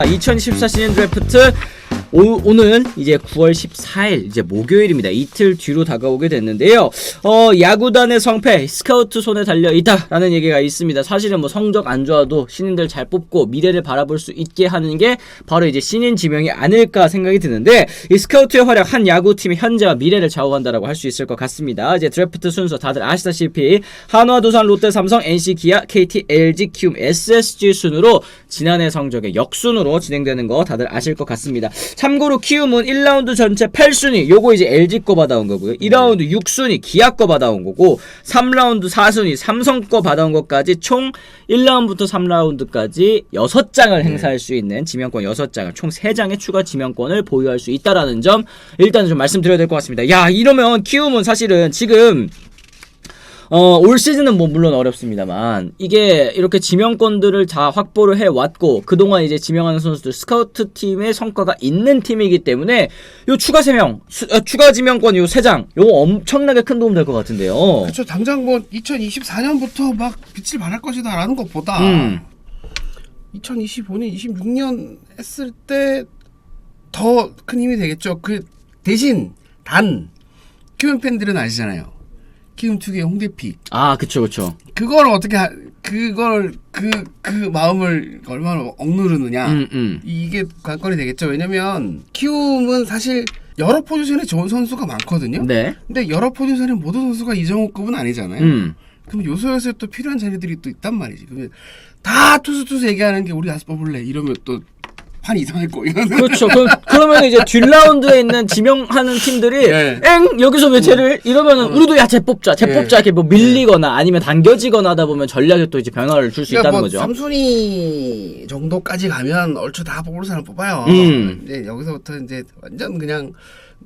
2014 시즌 드래프트 오, 오늘 이제 9월 14일 이제 목요일입니다. 이틀 뒤로 다가오게 됐는데요. 어, 야구단의 성패 스카우트 손에 달려 있다라는 얘기가 있습니다. 사실은 뭐 성적 안 좋아도 신인들 잘 뽑고 미래를 바라볼 수 있게 하는 게 바로 이제 신인 지명이 아닐까 생각이 드는데 이 스카우트의 활약 한 야구팀의 현재와 미래를 좌우한다라고 할 수 있을 것 같습니다. 이제 드래프트 순서 다들 아시다시피 한화, 두산, 롯데, 삼성, NC, 기아, KT, LG, 키움, SSG 순으로 지난해 성적의 역순으로 진행되는 거 다들 아실 것 같습니다. 참고로 키움은 1라운드 전체 8순위 요거 이제 LG 거 받아온 거고요. 2라운드 6순위 기아 거 받아온 거고 3라운드 4순위 삼성 거 받아온 것까지 총 1라운드부터 3라운드까지 6장을 행사할 수 있는 지명권 6장을 총 3장의 추가 지명권을 보유할 수 있다라는 점 일단은 좀 말씀드려야 될 것 같습니다. 야 이러면 키움은 사실은 지금 어, 올 시즌은 뭐 물론 어렵습니다만 이게 이렇게 지명권들을 다 확보를 해 왔고 그동안 이제 지명하는 선수들 스카우트 팀의 성과가 있는 팀이기 때문에 요 추가 세명 추가 지명권 요 세 장 요거 엄청나게 큰 도움 될 것 같은데요. 그렇죠. 당장 뭐 2024년부터 막 빛을 발할 것이다라는 것보다 음. 2025년, 26년 했을 때 더 큰 힘이 되겠죠. 그 대신 단 키움 팬들은 아시잖아요. 키움 특유의 홍대피 아 그쵸 그쵸. 그걸 어떻게 하, 그걸 그그 마음을 얼마나 억누르느냐 음 음. 이게 관건이 되겠죠. 왜냐면 키움은 사실 여러 포지션에 좋은 선수가 많거든요. 네. 근데 여러 포지션에 모든 선수가 이정호급은 아니잖아요. 음. 그럼 요소요소에 또 필요한 자리들이 또 있단 말이지. 그러면 다 투수 투수 얘기하는 게 우리 아스 뽑을래 이러면 또 판 이상할 거 이거는. 그렇죠. 그럼 그러면 이제 뒷라운드에 있는 지명하는 팀들이 예. 엥 여기서 왜 쟤를 이러면은 우리도 야 쟤 뽑자, 쟤 예. 뽑자 이렇게 뭐 밀리거나 아니면 당겨지거나 하다 보면 전략에 또 이제 변화를 줄수 있다는 뭐 거죠. 삼순위 정도까지 가면 얼추 다 뽑을 사람 뽑아요. 음. 이제 여기서부터 이제 완전 그냥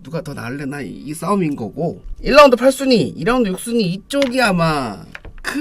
누가 더 나을래나 이, 이 싸움인 거고 1라운드 8순위, 2라운드 6순위 이쪽이 아마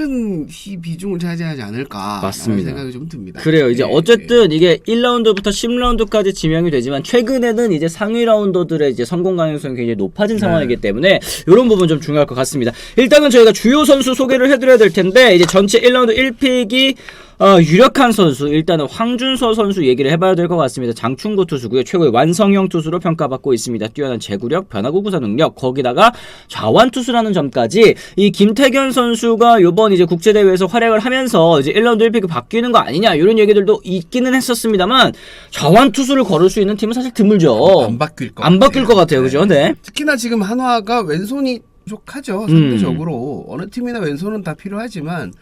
큰 시- 비중을 차지하지 않을까 맞습니다. 생각이 좀 듭니다. 그래요. 이제 예, 어쨌든 이게 1라운드부터 10라운드까지 지명이 되지만 최근에는 이제 상위 라운더들의 이제 성공 가능성이 굉장히 높아진 상황이기 때문에 이런 부분 좀 중요할 것 같습니다. 일단은 저희가 주요 선수 소개를 해드려야 될 텐데 이제 전체 1라운드 1픽이 어, 유력한 선수 일단은 황준서 선수 얘기를 해봐야 될 것 같습니다. 장충고 투수고요. 최고의 완성형 투수로 평가받고 있습니다. 뛰어난 제구력, 변화구 구사 능력, 거기다가 좌완 투수라는 점까지 이 김태견 선수가 요번 이제 국제 대회에서 활약을 하면서 이제 1라운드 1픽이 바뀌는 거 아니냐 이런 얘기들도 있기는 했었습니다만 좌완 투수를 걸을 수 있는 팀은 사실 드물죠. 안 바뀔 것 안 바뀔 것 같아요. 그죠? 네. 특히나 지금 한화가 왼손이 부족하죠. 음. 상대적으로 어느 팀이나 왼손은 다 필요하지만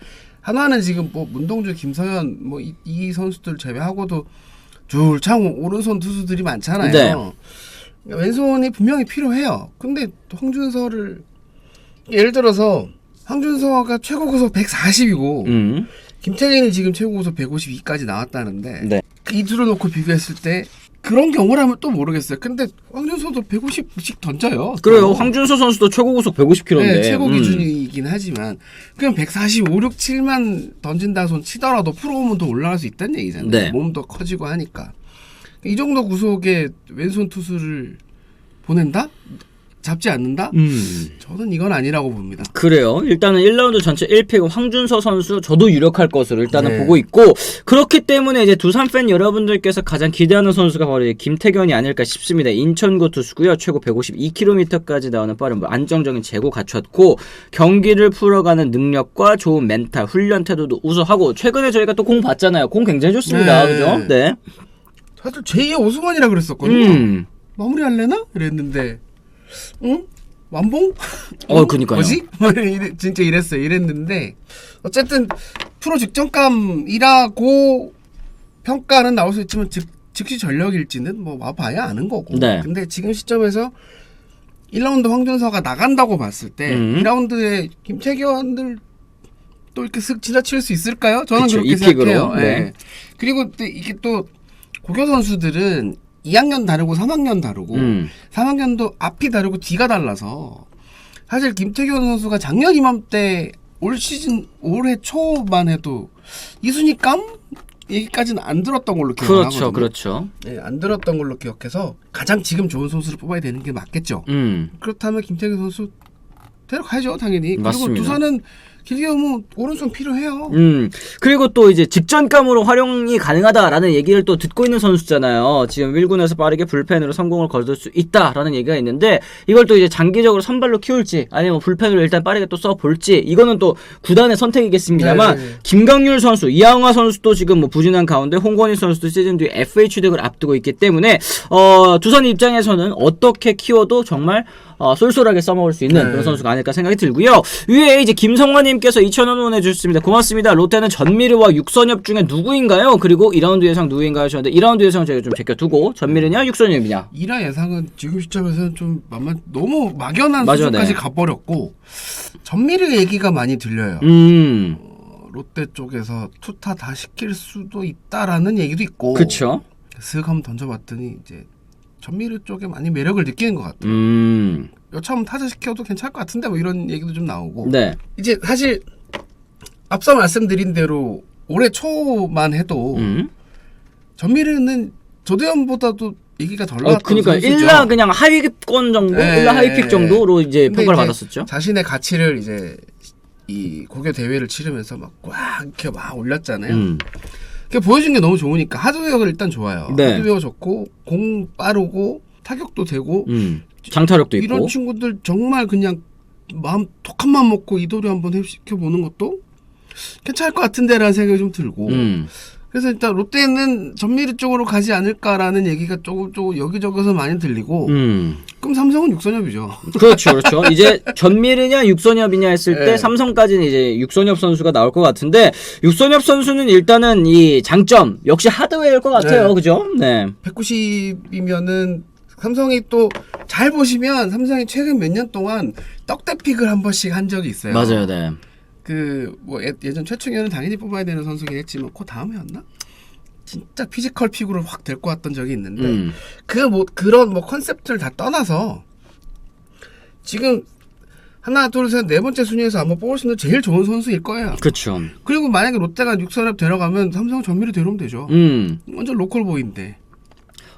한화는 지금 뭐 문동주, 김서현 뭐이 선수들 제외하고도 줄창 오른손 투수들이 많잖아요. 네. 왼손이 분명히 필요해요. 근데 또 황준서를 예를 들어서 황준서가 최고 구속 140이고 음. 김태균이 지금 최고 구속 152까지 나왔다는데 네. 이 둘을 놓고 비교했을 때 그런 경우라면 또 모르겠어요. 근데 황준서도 150씩 던져요. 그래요. 또. 황준서 선수도 최고 구속 150km인데. 음. 네, 최고 기준이긴 하지만 그냥 145, 6, 7만 던진다 손 치더라도 프로 오면 더 올라갈 수 있다는 얘기잖아요. 네. 몸도 커지고 하니까 이 정도 구속에 왼손 투수를 보낸다? 잡지 않는다? 음. 저는 이건 아니라고 봅니다. 그래요. 일단은 1라운드 전체 1픽은 황준서 선수 저도 유력할 것으로 일단은 네. 보고 있고 그렇기 때문에 이제 두산 팬 여러분들께서 가장 기대하는 선수가 바로 김태견이 아닐까 싶습니다. 인천고 투수고요. 최고 152km까지 나오는 빠른 뭐 안정적인 제고 갖췄고 경기를 풀어가는 능력과 좋은 멘탈, 훈련 태도도 우수하고 최근에 저희가 또 공 봤잖아요. 공 굉장히 좋습니다. 네. 그죠? 네. 사실 제2의 오승환이라 그랬었거든요. 음. 마무리할래나? 이랬는데 응? 완봉? 어, 그니까요. 뭐지? 이래- 진짜 이랬어요. 이랬는데 어쨌든 프로 직전감이라고 평가는 나올 수 있지만 즉, 즉시 전력일지는 뭐 와봐야 아는 거고. 네. 근데 지금 시점에서 1라운드 황준서가 나간다고 봤을 때 음. 2라운드에 김태견들 또 이렇게 쓱 지나칠 수 있을까요? 저는 그쵸, 그렇게. 생각해요. 네. 예. 그리고 또 이게 또 고교 선수들은 2학년 다르고 3학년 다르고 음. 3학년도 앞이 다르고 뒤가 달라서 사실 김태균 선수가 작년 이맘때 올 시즌 올해 초만 해도 이순위감 얘기까지는 안 들었던 걸로 그렇죠. 기억하거든요. 그렇죠. 네, 안 들었던 걸로 기억해서 가장 지금 좋은 선수를 뽑아야 되는 게 맞겠죠. 음. 그렇다면 김태균 선수 데려가야죠, 당연히. 맞습니다. 그리고 두산은 길게 보면 오른손 필요해요. 음 그리고 또 이제 직전감으로 활용이 가능하다라는 얘기를 또 듣고 있는 선수잖아요. 지금 1군에서 빠르게 불펜으로 성공을 거둘 수 있다라는 얘기가 있는데 이걸 또 이제 장기적으로 선발로 키울지 아니면 불펜으로 일단 빠르게 또 써볼지 이거는 또 구단의 선택이겠습니다만 네. 김강률 선수, 이항화 선수도 지금 뭐 부진한 가운데 홍건희 선수도 시즌 뒤에 FA 취득을 앞두고 있기 때문에 어, 두산 입장에서는 어떻게 키워도 정말 어, 쏠쏠하게 써먹을 수 있는 네. 그런 선수가 아닐까 생각이 들고요. 위에 이제 김성환 님께서 2,000원 후원해주셨습니다. 고맙습니다. 롯데는 전미르와 육선엽 중에 누구인가요? 그리고 2라운드 예상 누구인가요? 하셨는데 2라운드 예상 제가 좀 제껴두고 전미르냐 육선엽이냐? 1화 예상은 지금 시점에서는 좀 만만 너무 막연한 맞아, 수준까지 네. 가버렸고 전미르 얘기가 많이 들려요. 음, 어, 롯데 쪽에서 투타 다 시킬 수도 있다라는 얘기도 있고 그쵸. 슥 한번 던져봤더니 이제 전미르 쪽에 많이 매력을 느끼는 것 같아요. 음, 여차하면 타자 시켜도 괜찮을 것 같은데 뭐 이런 얘기도 좀 나오고 네. 이제 사실 앞서 말씀드린 대로 올해 초만 해도 음. 전미르는 조대현보다도 얘기가 덜 어, 나왔던 그니까 선수죠. 1라 그냥 하위권 정도, 네. 1라 하위픽 정도로 이제 근데 평가를 이제 받았었죠. 자신의 가치를 이제 이 고교 대회를 치르면서 막꽉 이렇게 막 올렸잖아요. 음. 그 보여준 게 너무 좋으니까 하드웨어가 일단 좋아요. 네. 하드웨어 좋고 공 빠르고 타격도 되고 음. 장타력도 있고. 이런 친구들 정말 그냥 마음 톡한 맘 먹고 이도류 한번 시켜 보는 것도 괜찮을 것 같은데라는 생각이 좀 들고 음. 그래서 일단 롯데는 전미르 쪽으로 가지 않을까라는 얘기가 조금 조금 여기저기서 많이 들리고 음. 그럼 삼성은 육선엽이죠. 그렇죠, 그렇죠. 이제 전미르냐 육선엽이냐 했을 때 네. 삼성까지는 이제 육선엽 선수가 나올 것 같은데 육선엽 선수는 일단은 이 장점 역시 하드웨어일 것 같아요, 네. 그죠? 네. 190이면은 삼성이 또 잘 보시면 삼성이 최근 몇 년 동안 떡대픽을 한 번씩 한 적이 있어요. 맞아요, 네. 그뭐 예전 최충현은 당연히 뽑아야 되는 선수긴 했지만 그 다음에였나? 진짜 피지컬 픽으로 확 데리고 왔던 적이 있는데 음. 그뭐 그런 뭐 컨셉트를 다 떠나서 지금 하나 둘셋네 번째 순위에서 아마 뽑을 수 있는 제일 좋은 선수일 거예요. 그렇죠. 그리고 만약에 롯데가 육선엽 데려가면 삼성 전미를 데려오면 되죠. 음. 완전 로컬 보인데.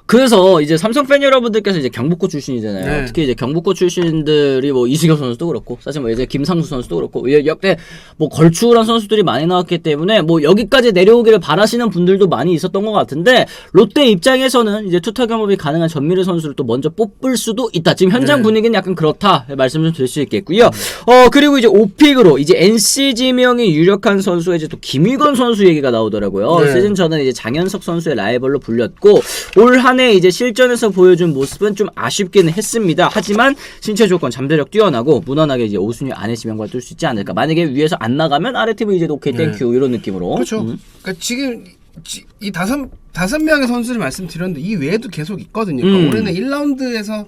그래서 이제 삼성 팬 여러분들께서 이제 경북고 출신이잖아요. 네. 특히 이제 경북고 출신들이 뭐 이승엽 선수도 그렇고 사실 뭐 이제 김상수 선수도 그렇고 예, 역대 뭐 걸출한 선수들이 많이 나왔기 때문에 뭐 여기까지 내려오기를 바라시는 분들도 많이 있었던 것 같은데 롯데 입장에서는 이제 투타 경험이 가능한 전미르 선수를 또 먼저 뽑을 수도 있다. 지금 현장 네. 분위기는 약간 그렇다 말씀 좀 드릴 수 있겠고요. 어 그리고 이제 오픽으로 이제 NC 지명이 유력한 선수가 이제 또 김희건 선수 얘기가 나오더라고요. 네. 시즌 전은 이제 장현석 선수의 라이벌로 불렸고 올한 해 이제 실전에서 보여준 모습은 좀 아쉽기는 했습니다. 하지만 신체 조건 잠재력 뛰어나고 무난하게 이제 5순위 안에 지명받을 수 있지 않을까. 만약에 위에서 안 나가면 아래 팀은 이제 오케이 네. 땡큐 이런 느낌으로. 그렇죠. 음. 그러니까 지금 지- 이 다섯 다섯 명의 선수를 말씀드렸는데 이 외에도 계속 있거든요. 음. 그러니까 올해는 1라운드에서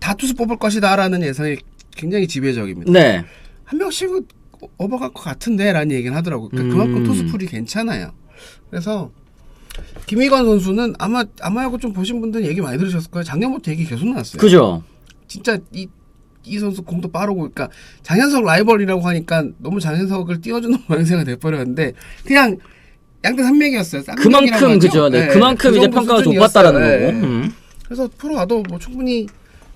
다 투수 뽑을 것이다라는 예상이 굉장히 지배적입니다. 네. 한 명씩은 업어갈 것 같은데라는 얘기를 하더라고요. 그러니까 음. 그만큼 투수풀이 괜찮아요. 그래서 김희건 선수는 아마 아마야구 좀 보신 분들은 얘기 많이 들으셨을 거예요. 작년부터 얘기 계속 나왔어요. 그죠. 진짜 이, 이 선수 공도 빠르고, 그러니까 장현석 라이벌이라고 하니까 너무 장현석을 띄워주는 모양새가 돼버렸는데 그냥 양대 산맥이었어요. 그만큼? 그죠. 네. 네, 그만큼 그 이제 평가가. 높았다라는 네. 거고. 음. 그래서 프로 와도 뭐 충분히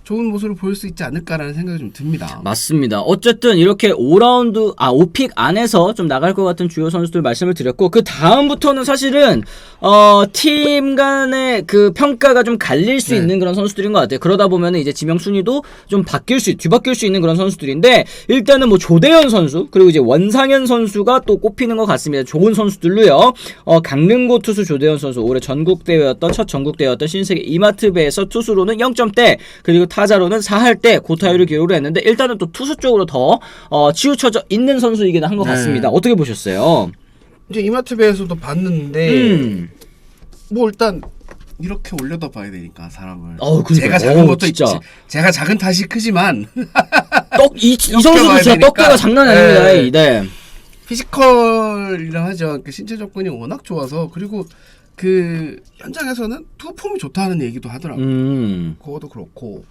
좋은 모습을 보일 수 있지 않을까라는 생각이 좀 듭니다. 맞습니다. 어쨌든 이렇게 5라운드, 아, 5픽 안에서 좀 나갈 것 같은 주요 선수들 말씀을 드렸고, 그 다음부터는 사실은, 어, 팀 간의 그 평가가 좀 갈릴 수 네. 있는 그런 선수들인 것 같아요. 그러다 보면 이제 지명 순위도 좀 바뀔 수, 뒤바뀔 수 있는 그런 선수들인데, 일단은 뭐 조대현 선수, 그리고 이제 원상현 선수가 또 꼽히는 것 같습니다. 좋은 선수들로요. 어, 강릉고 투수 조대현 선수, 올해 전국 대회였던, 첫 전국 대회였던 신세계 이마트배에서 투수로는 0점대, 그리고 타 자로는 4할대 고타율을 기록을 했는데, 일단은 또 투수 쪽으로 더, 어, 치우쳐져 있는 선수이긴 한것 네. 같습니다. 어떻게 보셨어요? 이제 이마트배에서도 봤는데 음. 뭐 일단 이렇게 올려다 봐야 되니까 사람을. 어우, 그러니까. 제가 작은 어우, 것도 진짜. 있지. 제가 작은 탓이 크지만 떡, 이, 이 선수도 봐야 진짜 되니까. 떡대가 장난이 아닙니다. 네. 네. 피지컬이라 하죠. 그 신체 조건이 워낙 좋아서 그리고 그 현장에서는 투폼이 좋다는 얘기도 하더라고요. 음. 그것도 그렇고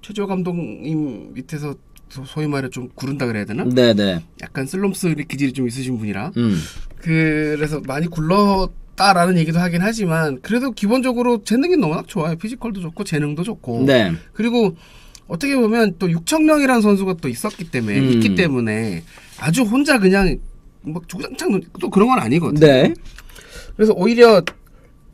최조 감독님 밑에서 소- 소위 말해 좀 구른다 그래야 되나? 네네. 약간 슬럼스 기질이 좀 있으신 분이라 음. 그래서 많이 굴렀다라는 얘기도 하긴 하지만 그래도 기본적으로 재능이 워낙 좋아요. 피지컬도 좋고 재능도 좋고 네. 그리고 어떻게 보면 또 6천 명이라는 선수가 또 있었기 때문에 음. 있기 때문에 아주 혼자 그냥 뭐 주장창 놓- 또 그런 건 아니거든요. 네. 그래서 오히려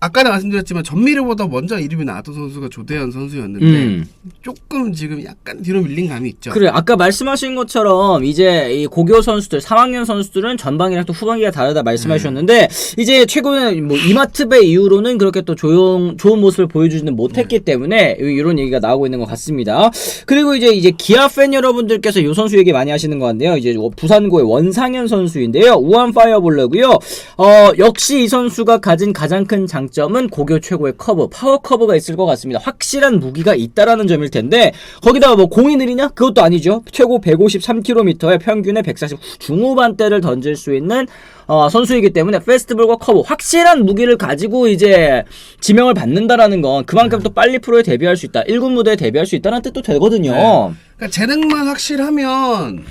아까도 말씀드렸지만 전미르보다 먼저 이름이 나왔던 선수가 조대현 선수였는데 음. 조금 지금 약간 뒤로 밀린 감이 있죠. 그래 아까 말씀하신 것처럼 이제 이 고교 선수들 3학년 선수들은 전반기랑 또 후반기가 다르다 말씀하셨는데 이제 최근에 뭐 이마트배 이후로는 그렇게 또 조용 좋은 모습을 보여주지는 못했기 때문에 이런 얘기가 나오고 있는 것 같습니다. 그리고 이제 이제 기아 팬 여러분들께서 이 선수 얘기 많이 하시는 것 같네요. 이제 부산고의 원상현 선수인데요. 우한 파이어볼러고요. 어 역시 이 선수가 가진 가장 큰 장 점은 고교 최고의 커브, 파워 커브가 있을 것 같습니다. 확실한 무기가 있다라는 점일 텐데 거기다가 뭐 공이 느리냐? 그것도 아니죠. 최고 153km의 평균의 140 중후반대를 던질 수 있는 어, 선수이기 때문에 페스티벌과 커브 확실한 무기를 가지고 이제 지명을 받는다라는 건 그만큼 또 빨리 프로에 데뷔할 수 있다. 1군 무대에 데뷔할 수 있다는 뜻도 되거든요. 네. 그러니까 재능만 확실하면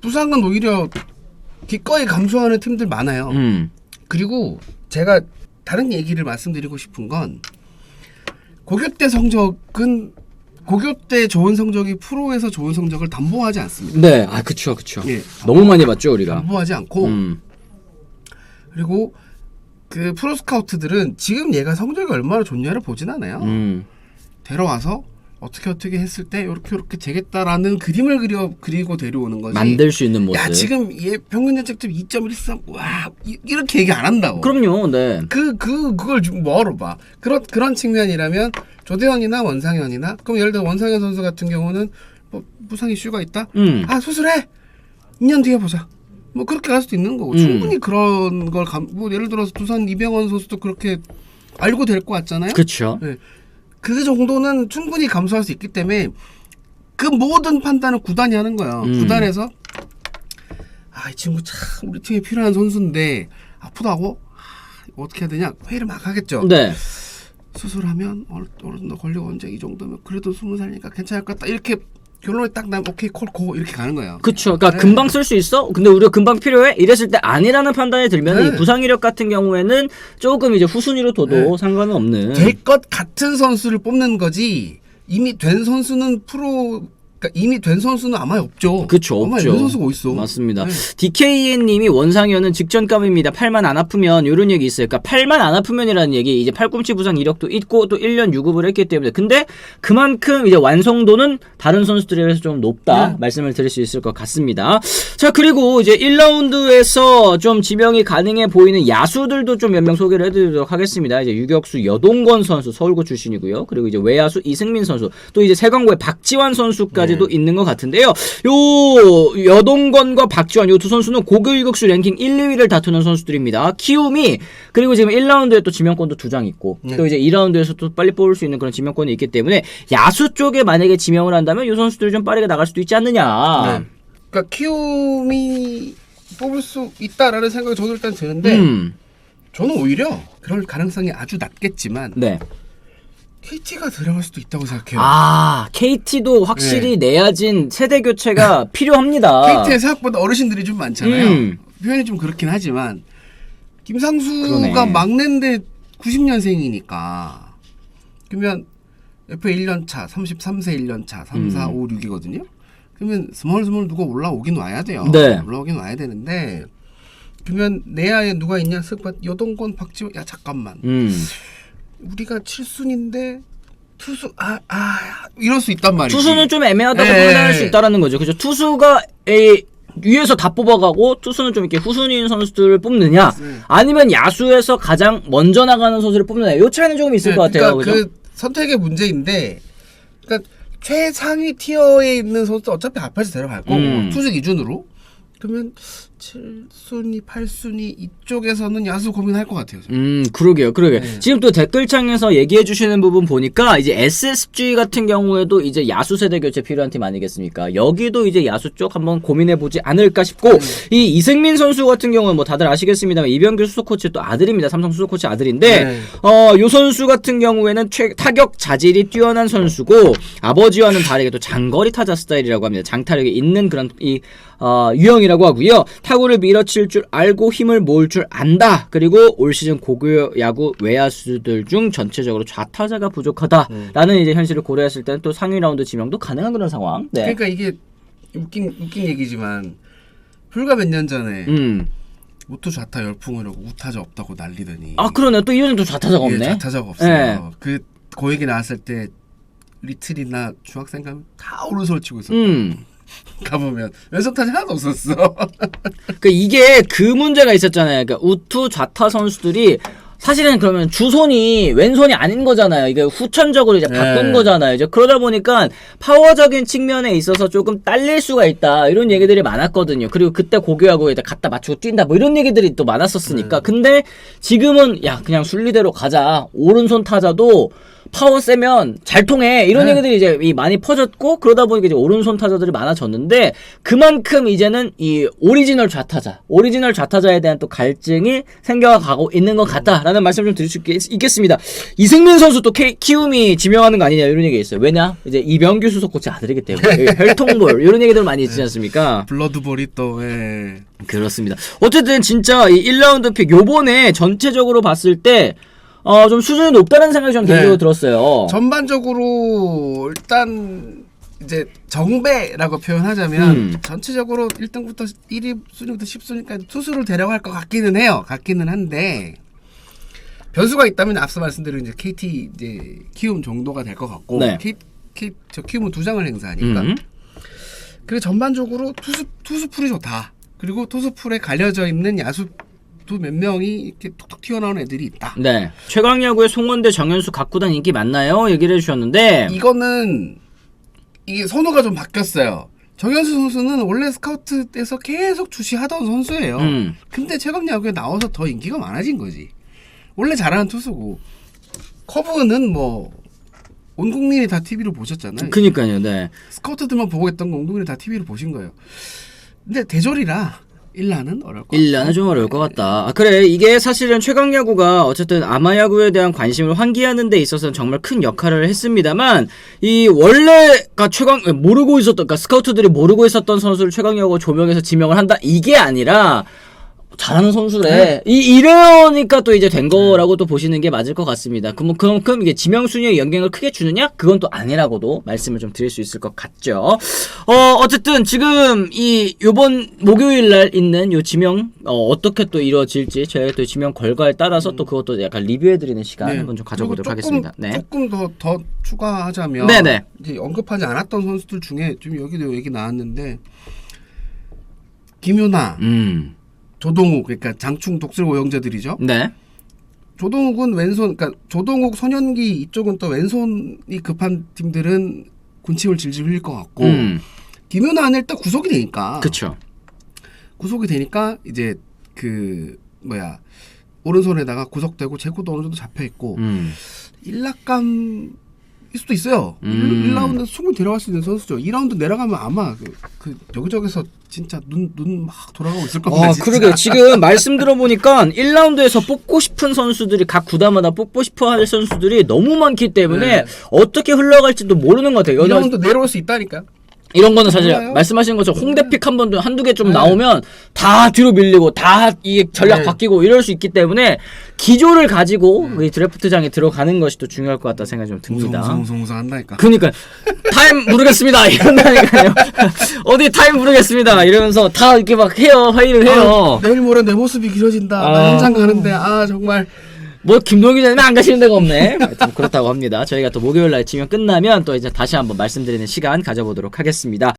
부상은 오히려 기꺼이 감수하는 팀들 많아요. 음. 그리고 제가 다른 얘기를 말씀드리고 싶은 건 고교 때 성적은 고교 때 좋은 성적이 프로에서 좋은 성적을 담보하지 않습니다. 네. 아, 그쵸, 그쵸. 예, 너무 많이 봤죠, 우리가. 담보하지 않고 음. 그리고 그 프로 스카우트들은 지금 얘가 성적이 얼마나 좋냐를 보진 않아요. 음. 데려와서 어떻게 어떻게 했을 때 이렇게 이렇게 되겠다라는 그림을 그려 그리고 데려오는 거지. 만들 수 있는 모습. 야 지금 얘 평균 자책점 2.13. 와 이- 이렇게 얘기 안 한다고. 그럼요. 네. 그, 그, 그걸 좀 뭐하러 봐. 그런, 그런 측면이라면, 조대현이나 원상현이나, 그럼 예를 들어 원상현 선수 같은 경우는, 뭐, 부상 이슈가 있다? 음. 아, 수술해! 2년 뒤에 보자. 뭐, 그렇게 갈 수도 있는 거고, 음. 충분히 그런 걸, 감, 뭐, 예를 들어서 두산 이병헌 선수도 그렇게 알고 데리고 왔잖아요? 그쵸. 네. 그 정도는 충분히 감수할 수 있기 때문에, 그 모든 판단을 구단이 하는 거예요. 음. 구단에서, 아, 이 친구 참 우리 팀에 필요한 선수인데, 아프다고? 아, 어떻게 해야 되냐? 회의를 막 하겠죠. 네. 수술하면 어느 어느 정도 걸리고 언제 이 정도면 그래도 스무 살이니까 괜찮을 것 같다. 이렇게 결론이 딱 나면 오케이 콜고 이렇게 가는 거예요. 그쵸. 그러니까 네. 금방 쓸 수 있어? 근데 우리가 금방 필요해? 이랬을 때 아니라는 판단이 들면 네. 이 부상 이력 같은 경우에는 조금 이제 후순위로 둬도 네. 상관은 없는. 될 것 같은 선수를 뽑는 거지 이미 된 선수는 프로 그러니까 이미 된 선수는 아마 없죠. 그쵸, 아마 없죠. 이런 선수가 어딨어. 맞습니다. 네. DKN님이 원상현은 직전감입니다. 팔만 안 아프면 이런 얘기 있어요. 그러니까 팔만 안 아프면이라는 얘기 이제 팔꿈치 부상 이력도 있고 또 1년 유급을 했기 때문에 근데 그만큼 이제 완성도는 다른 선수들에 비해서 좀 높다 네. 말씀을 드릴 수 있을 것 같습니다. 자 그리고 이제 1라운드에서 좀 지명이 가능해 보이는 야수들도 좀 몇 명 소개를 해드리도록 하겠습니다. 이제 유격수 여동건 선수 서울고 출신이고요. 그리고 이제 외야수 이승민 선수 또 이제 세광고의 박지환 선수까지 도 있는 것 같은데요. 요 여동건과 박지환 요두 선수는 고교 유격수 랭킹 1, 2위를 다투는 선수들입니다. 키움이 그리고 지금 1라운드에 또 지명권도 두 장 있고 네. 또 이제 2라운드에서 또 빨리 뽑을 수 있는 그런 지명권이 있기 때문에 야수 쪽에 만약에 지명을 한다면 요 선수들이 좀 빠르게 나갈 수도 있지 않느냐. 네. 그러니까 키움이 뽑을 수 있다라는 생각이 저도 일단 드는데 음. 저는 오히려 그럴 가능성이 아주 낮겠지만 네. KT가 들어갈 수도 있다고 생각해요. 아, KT도 확실히 네. 내야진 세대 교체가 필요합니다. KT에 생각보다 어르신들이 좀 많잖아요. 음. 표현이 좀 그렇긴 하지만 김상수가 그러네. 막내인데 90년생이니까 그러면 옆에 1년 차, 33세 1년 차, 3, 4, 음. 5, 6이거든요. 그러면 스멀스멀 누가 올라오긴 와야 돼요. 네. 올라오긴 와야 되는데 그러면 내야에 누가 있냐? 봐. 여동건 박지원 야 잠깐만. 음. 우리가 7순인데 투수 아, 아 이럴 수 있단 말이지. 투수는 좀 애매하다고 네. 판단할 수 있다라는 거죠. 그죠? 투수가 에, 위에서 다 뽑아가고 투수는 좀 이렇게 후순위인 선수들을 뽑느냐, 네. 아니면 야수에서 가장 먼저 나가는 선수를 뽑느냐. 요 차이는 조금 있을 네, 것 같아요. 그러니까 그죠? 그 선택의 문제인데, 그러니까 최상위 티어에 있는 선수 어차피 앞에서 데려갈 거고 음. 투수 기준으로 그러면 7순위, 8순위 이쪽에서는 야수 고민할 것 같아요. 저는. 음, 그러게요, 그러게. 네. 지금 또 댓글창에서 얘기해 주시는 부분 보니까 이제 SSG 같은 경우에도 이제 야수 세대 교체 필요한 팀 아니겠습니까? 여기도 이제 야수 쪽 한번 고민해 보지 않을까 싶고 네. 이 이승민 선수 같은 경우는 뭐 다들 아시겠습니다만 이병규 수석 코치 또 아들입니다. 삼성 수석 코치 아들인데 네. 어, 요 선수 같은 경우에는 최, 타격 자질이 뛰어난 선수고 아버지와는 다르게 또 장거리 타자 스타일이라고 합니다. 장타력이 있는 그런 이 어, 유형이라고 하고요. 타구를 밀어칠 줄 알고 힘을 모을 줄 안다. 그리고 올 시즌 고교 야구 외야수들 중 전체적으로 좌타자가 부족하다라는 이제 현실을 고려했을 때는 또 상위 라운드 지명도 가능한 그런 상황. 네. 그러니까 이게 웃긴 웃긴 얘기지만 불과 몇 년 전에 음. 우투 좌타 열풍으로 우타자 없다고 난리더니 아 그러네. 또 이번엔 또 좌타자가 예, 없네. 좌타자가 없어요. 네. 그그 얘기 나왔을 때 리틀이나 중학생 가면 다 오른손을 치고 있었. 음. 가보면 왼손 타자 하나도 없었어. 그 이게 그 문제가 있었잖아요. 그러니까 우투 좌타 선수들이 사실은 그러면 주손이 왼손이 아닌 거잖아요. 이게 후천적으로 이제 바꾼 네. 거잖아요. 이제 그러다 보니까 파워적인 측면에 있어서 조금 딸릴 수가 있다. 이런 얘기들이 많았거든요. 그리고 그때 고교하고 이제 갖다 맞추고 뛴다. 뭐 이런 얘기들이 또 많았었으니까. 근데 지금은 야 그냥 순리대로 가자. 오른손 타자도 파워 세면 잘 통해 이런 네. 얘기들이 이제 이 많이 퍼졌고 그러다 보니까 이제 오른손 타자들이 많아졌는데 그만큼 이제는 이 오리지널 좌타자 오리지널 좌타자에 대한 또 갈증이 생겨가고 있는 것 같다라는 말씀 좀 드릴 수 있, 있겠습니다 이승민 선수 또 키움이 지명하는 거 아니냐 이런 얘기 있어요 왜냐 이제 이병규 수석 코치 아들이기 때문에 혈통볼 이런 얘기들 많이 있지 않습니까 블러드볼이 또 예. 그렇습니다. 어쨌든 진짜 이 1라운드 픽 요번에 전체적으로 봤을 때 어, 좀 수준이 높다는 생각이 좀 개인적으로 네. 들었어요. 전반적으로 일단 이제 정배라고 표현하자면 음. 전체적으로 1등부터 1위 순위부터 10순위까지 투수를 데려갈 것 같기는 해요. 같기는 한데 변수가 있다면 앞서 말씀드린 이제 KT 이제 키움 정도가 될 것 같고 네. K, K, 저 키움은 두 장을 행사하니까 음. 그리고 전반적으로 투수 투수 풀이 좋다. 그리고 투수 풀에 갈려져 있는 야수 도몇 명이 이렇게 톡톡 튀어나오는 애들이 있다. 네. 최강야구의 송원대 정현수 각구단 인기 많나요? 얘기를 해주셨는데 이거는 이게 선호가 좀 바뀌었어요. 정현수 선수는 원래 스카우트 때서 계속 주시하던 선수예요. 음. 근데 최근 야구에 나와서 더 인기가 많아진 거지. 원래 잘하는 투수고 커브는 뭐 온 국민이 다 TV로 보셨잖아요. 그니까요. 네. 스카우트들만 보고 있던 거 온 국민이 다 TV로 보신 거예요. 근데 대졸이라 1라는 어려울 것 1라는 좀 어려울 것 같다. 아, 그래. 이게 사실은 최강 야구가 어쨌든 아마 야구에 대한 관심을 환기하는 데 있어서는 정말 큰 역할을 했습니다만, 이 원래가 최강, 모르고 있었던, 그러니까 스카우트들이 모르고 있었던 선수를 최강 야구가 조명해서 지명을 한다? 이게 아니라, 잘하는 선수래. 이, 이러니까 또 이제 된 거라고 또 보시는 게 맞을 것 같습니다. 그럼 그만큼 이게 지명 순위에 영향을 크게 주느냐? 그건 또 아니라고도 말씀을 좀 드릴 수 있을 것 같죠. 어, 어쨌든 지금 이 요번 목요일 날 있는 요 지명, 어, 어떻게 또 이루어질지 저희가 또 지명 결과에 따라서 또 그것도 약간 리뷰해 드리는 시간 한번 좀 가져보도록 네. 조금, 하겠습니다. 네. 조금 더, 더 추가하자면 네네. 이제 언급하지 않았던 선수들 중에 좀 여기도 얘기 나왔는데 김윤아, 음. 조동욱 그러니까 장충 독슬 오영재들이죠. 네. 조동욱은 왼손 그러니까 조동욱 선현기 이쪽은 또 왼손이 급한 팀들은 군침을 질질 흘릴 것 같고 음. 김윤아는 일단 구속이 되니까 그쵸. 구속이 되니까 이제 그 뭐야 오른손에다가 구속되고 제구도 어느 정도 잡혀 있고 음. 일락감일 수도 있어요. 음. 1라운드 충분히 데려갈 수 있는 선수죠. 2라운드 내려가면 아마 그, 그 여기저기서 진짜 눈 눈 막 돌아가고 있을 겁니다. 어, 진짜. 그러게 지금 말씀 들어보니까 1라운드에서 뽑고 싶은 선수들이 각 구단마다 뽑고 싶어 할 선수들이 너무 많기 때문에 네. 어떻게 흘러갈지도 모르는 것 같아요. 여자- 2라운드 내려올 수 있다니까. 이런 거는 사실 몰라요. 말씀하신 것처럼 홍대픽 한 번, 한두 개좀 네. 나오면 다 뒤로 밀리고 다이 전략 네. 바뀌고 이럴 수 있기 때문에 기조를 가지고 이 드래프트장에 들어가는 것이 또 중요할 것 같다 생각이 좀 듭니다. 웅성웅성 한다니까. 그니까 타임 모르겠습니다 이런다니까요. 어디 타임 모르겠습니다 이러면서 다 이렇게 막 해요 회의를 해요. 아, 내일 모레 내 모습이 길어진다. 나 아. 현장 가는데 아 정말 뭐 김동현 기자님 안 가시는 데가 없네. 하여튼 그렇다고 합니다. 저희가 또 목요일 날 치면 끝나면 또 이제 다시 한번 말씀드리는 시간 가져보도록 하겠습니다.